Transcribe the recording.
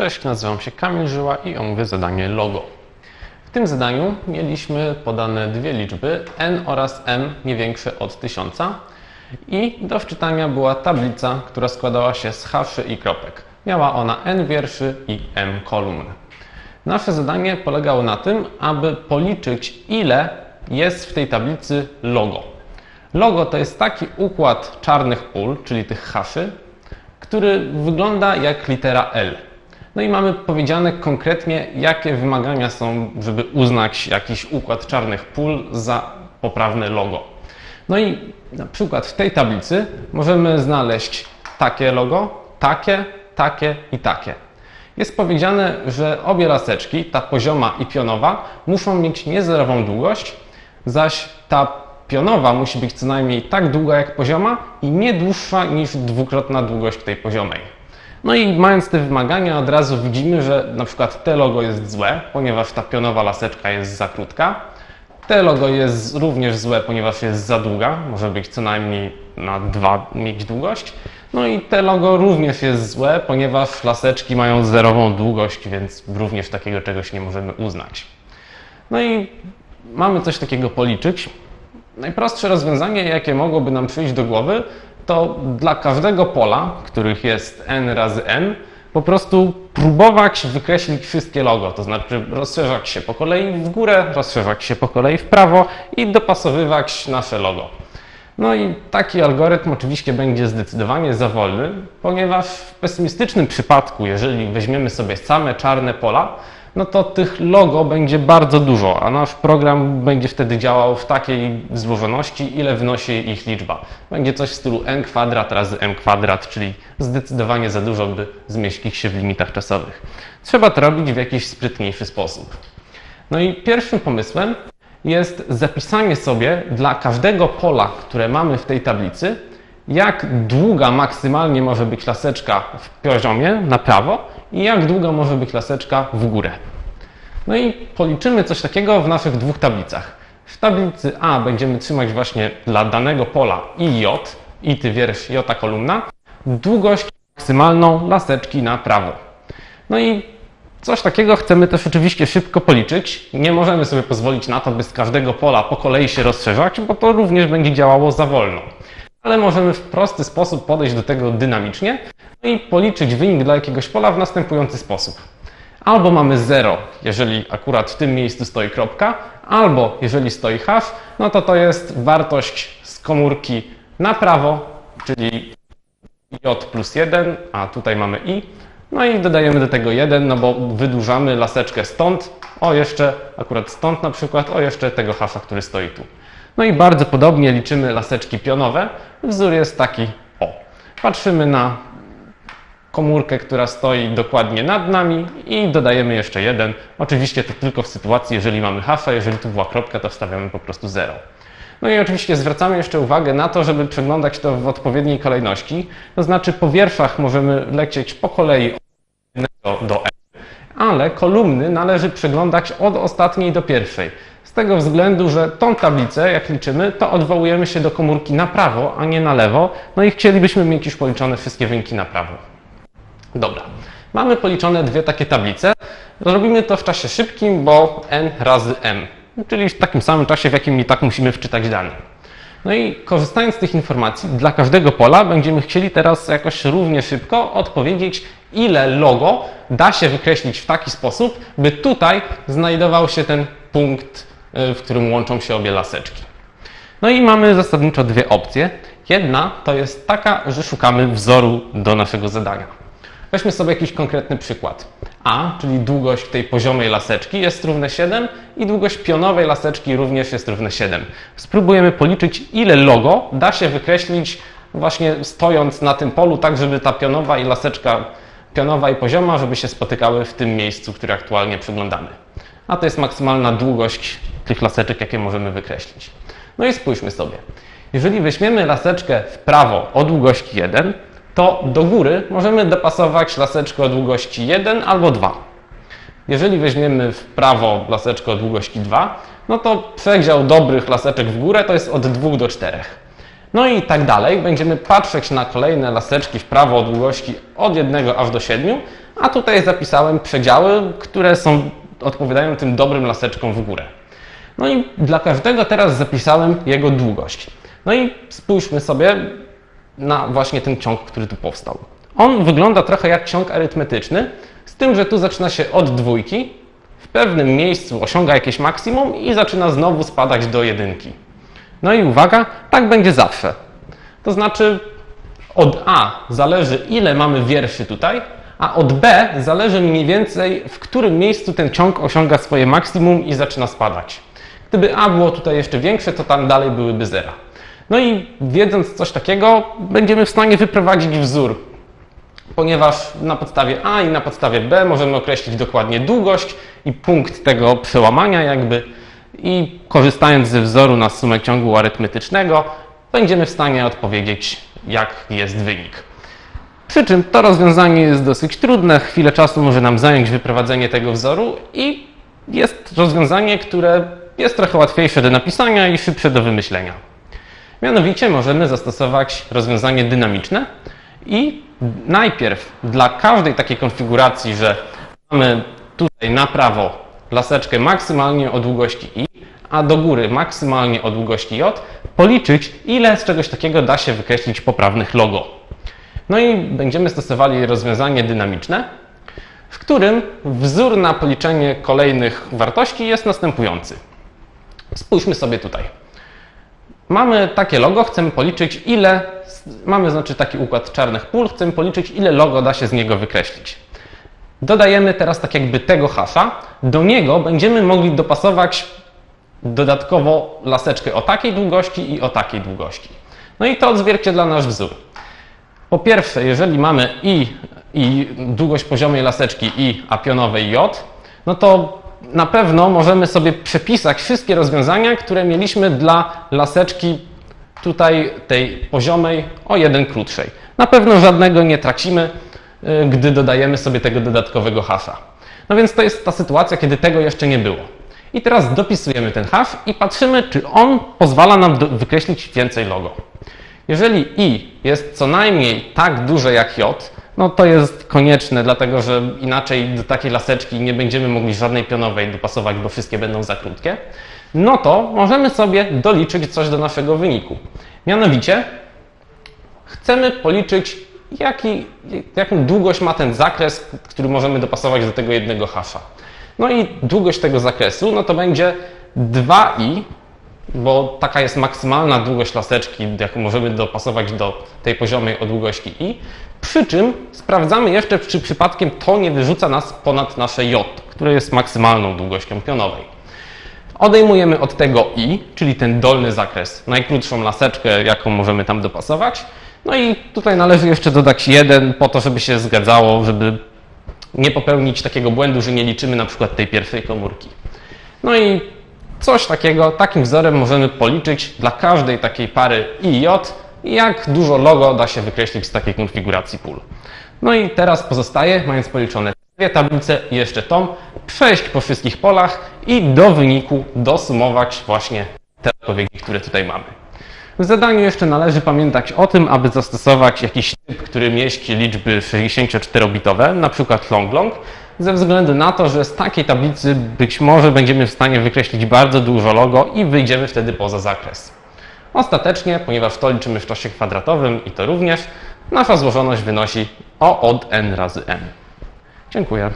Cześć, nazywam się Kamil Żyła i omówię zadanie logo. W tym zadaniu mieliśmy podane dwie liczby n oraz m nie większe od 1000 i do wczytania była tablica, która składała się z haszy i kropek. Miała ona n wierszy i m kolumn. Nasze zadanie polegało na tym, aby policzyć ile jest w tej tablicy logo. Logo to jest taki układ czarnych pól, czyli tych haszy, który wygląda jak litera L. No i mamy powiedziane konkretnie, jakie wymagania są, żeby uznać jakiś układ czarnych pól za poprawne logo. No i na przykład w tej tablicy możemy znaleźć takie logo, takie, takie i takie. Jest powiedziane, że obie laseczki, ta pozioma i pionowa, muszą mieć niezerową długość, zaś ta pionowa musi być co najmniej tak długa jak pozioma i nie dłuższa niż dwukrotna długość tej poziomej. No i mając te wymagania od razu widzimy, że na przykład te logo jest złe, ponieważ ta pionowa laseczka jest za krótka. Te logo jest również złe, ponieważ jest za długa, może być co najmniej na 2 mieć długość. No i te logo również jest złe, ponieważ laseczki mają zerową długość, więc również takiego czegoś nie możemy uznać. No i mamy coś takiego policzyć. Najprostsze rozwiązanie, jakie mogłoby nam przyjść do głowy, to dla każdego pola, których jest n razy n, po prostu próbować wykreślić wszystkie logo, to znaczy rozszerzać się po kolei w górę, rozszerzać się po kolei w prawo i dopasowywać nasze logo. No i taki algorytm oczywiście będzie zdecydowanie za wolny, ponieważ w pesymistycznym przypadku, jeżeli weźmiemy sobie same czarne pola, no to tych logo będzie bardzo dużo, a nasz program będzie wtedy działał w takiej złożoności, ile wynosi ich liczba. Będzie coś w stylu n kwadrat razy m kwadrat, czyli zdecydowanie za dużo, by zmieścić się w limitach czasowych. Trzeba to robić w jakiś sprytniejszy sposób. No i pierwszym pomysłem jest zapisanie sobie dla każdego pola, które mamy w tej tablicy, jak długa maksymalnie może być laseczka w poziomie na prawo i jak długa może być laseczka w górę. No i policzymy coś takiego w naszych dwóch tablicach. W tablicy A będziemy trzymać właśnie dla danego pola i J, i ty wiersz J kolumna, długość maksymalną laseczki na prawo. No i coś takiego chcemy też oczywiście szybko policzyć. Nie możemy sobie pozwolić na to, by z każdego pola po kolei się rozszerzać, bo to również będzie działało za wolno ale możemy w prosty sposób podejść do tego dynamicznie no i policzyć wynik dla jakiegoś pola w następujący sposób. Albo mamy 0, jeżeli akurat w tym miejscu stoi kropka, albo jeżeli stoi hash, no to to jest wartość z komórki na prawo, czyli j plus 1, a tutaj mamy i. No i dodajemy do tego 1, no bo wydłużamy laseczkę stąd, o jeszcze akurat stąd na przykład, o jeszcze tego hasza, który stoi tu. No i bardzo podobnie liczymy laseczki pionowe. Wzór jest taki o. Patrzymy na komórkę, która stoi dokładnie nad nami i dodajemy jeszcze jeden. Oczywiście to tylko w sytuacji, jeżeli mamy hasza, jeżeli tu była kropka, to wstawiamy po prostu 0. No i oczywiście zwracamy jeszcze uwagę na to, żeby przeglądać to w odpowiedniej kolejności. To znaczy po wierszach możemy lecieć po kolei od 1 do n, ale kolumny należy przeglądać od ostatniej do pierwszej. Z tego względu, że tą tablicę, jak liczymy, to odwołujemy się do komórki na prawo, a nie na lewo. No i chcielibyśmy mieć już policzone wszystkie wyniki na prawo. Dobra. Mamy policzone dwie takie tablice. Zrobimy to w czasie szybkim, bo n razy m, czyli w takim samym czasie, w jakim i tak musimy wczytać dane. No i korzystając z tych informacji, dla każdego pola będziemy chcieli teraz jakoś równie szybko odpowiedzieć, ile logo da się wykreślić w taki sposób, by tutaj znajdował się ten punkt w którym łączą się obie laseczki. No i mamy zasadniczo dwie opcje. Jedna to jest taka, że szukamy wzoru do naszego zadania. Weźmy sobie jakiś konkretny przykład. A, czyli długość tej poziomej laseczki jest równe 7 i długość pionowej laseczki również jest równe 7. Spróbujemy policzyć, ile logo da się wykreślić właśnie stojąc na tym polu, tak żeby ta pionowa i laseczka pionowa i pozioma, żeby się spotykały w tym miejscu, które aktualnie przeglądamy. A to jest maksymalna długość tych laseczek, jakie możemy wykreślić. No i spójrzmy sobie. Jeżeli weźmiemy laseczkę w prawo o długości 1, to do góry możemy dopasować laseczkę o długości 1 albo 2. Jeżeli weźmiemy w prawo laseczkę o długości 2, no to przedział dobrych laseczek w górę to jest od 2 do 4. No i tak dalej. Będziemy patrzeć na kolejne laseczki w prawo o długości od 1 aż do 7, a tutaj zapisałem przedziały, które są, odpowiadają tym dobrym laseczkom w górę. No i dla każdego teraz zapisałem jego długość. No i spójrzmy sobie na właśnie ten ciąg, który tu powstał. On wygląda trochę jak ciąg arytmetyczny, z tym, że tu zaczyna się od dwójki, w pewnym miejscu osiąga jakieś maksimum i zaczyna znowu spadać do jedynki. No i uwaga, tak będzie zawsze. To znaczy od A zależy ile mamy wierszy tutaj, a od B zależy mniej więcej w którym miejscu ten ciąg osiąga swoje maksimum i zaczyna spadać. Gdyby A było tutaj jeszcze większe, to tam dalej byłyby zera. No i wiedząc coś takiego, będziemy w stanie wyprowadzić wzór, ponieważ na podstawie A i na podstawie B możemy określić dokładnie długość i punkt tego przełamania jakby i korzystając ze wzoru na sumę ciągu arytmetycznego będziemy w stanie odpowiedzieć jak jest wynik. Przy czym to rozwiązanie jest dosyć trudne, chwilę czasu może nam zająć wyprowadzenie tego wzoru i jest rozwiązanie, które jest trochę łatwiejsze do napisania i szybsze do wymyślenia. Mianowicie możemy zastosować rozwiązanie dynamiczne i najpierw dla każdej takiej konfiguracji, że mamy tutaj na prawo laseczkę maksymalnie o długości i, a do góry maksymalnie o długości j, policzyć ile z czegoś takiego da się wykreślić poprawnych logo. No i będziemy stosowali rozwiązanie dynamiczne, w którym wzór na policzenie kolejnych wartości jest następujący. Spójrzmy sobie tutaj. Mamy takie logo, chcemy policzyć ile, mamy znaczy taki układ czarnych pól, chcemy policzyć ile logo da się z niego wykreślić. Dodajemy teraz tak jakby tego hasza, do niego będziemy mogli dopasować dodatkowo laseczkę o takiej długości i o takiej długości. No i to odzwierciedla nasz wzór. Po pierwsze, jeżeli mamy i, i długość poziomej laseczki i, a pionowej j, no to na pewno możemy sobie przepisać wszystkie rozwiązania, które mieliśmy dla laseczki tutaj tej poziomej o jeden krótszej. Na pewno żadnego nie tracimy, y, gdy dodajemy sobie tego dodatkowego hasza. No więc to jest ta sytuacja, kiedy tego jeszcze nie było. I teraz dopisujemy ten hash i patrzymy, czy on pozwala nam wykreślić więcej logo. Jeżeli i jest co najmniej tak duże jak j, no to jest konieczne, dlatego że inaczej do takiej laseczki nie będziemy mogli żadnej pionowej dopasować, bo wszystkie będą za krótkie, no to możemy sobie doliczyć coś do naszego wyniku. Mianowicie chcemy policzyć, jaki, jaką długość ma ten zakres, który możemy dopasować do tego jednego hasza. No i długość tego zakresu, no to będzie 2i bo taka jest maksymalna długość laseczki, jaką możemy dopasować do tej poziomej o długości i. Przy czym sprawdzamy jeszcze, czy przypadkiem to nie wyrzuca nas ponad nasze j, które jest maksymalną długością pionowej. Odejmujemy od tego i, czyli ten dolny zakres, najkrótszą laseczkę, jaką możemy tam dopasować. No i tutaj należy jeszcze dodać jeden, po to, żeby się zgadzało, żeby nie popełnić takiego błędu, że nie liczymy na przykład tej pierwszej komórki. No i Coś takiego, takim wzorem możemy policzyć dla każdej takiej pary I J, jak dużo logo da się wykreślić z takiej konfiguracji pól. No i teraz pozostaje, mając policzone dwie tablice i jeszcze tą, przejść po wszystkich polach i do wyniku dosumować właśnie te odpowiedzi, które tutaj mamy. W zadaniu jeszcze należy pamiętać o tym, aby zastosować jakiś typ, który mieści liczby 64-bitowe, na przykład long long, ze względu na to, że z takiej tablicy być może będziemy w stanie wykreślić bardzo dużo logo i wyjdziemy wtedy poza zakres. Ostatecznie, ponieważ to liczymy w czasie kwadratowym i to również, nasza złożoność wynosi O od n razy m. Dziękuję.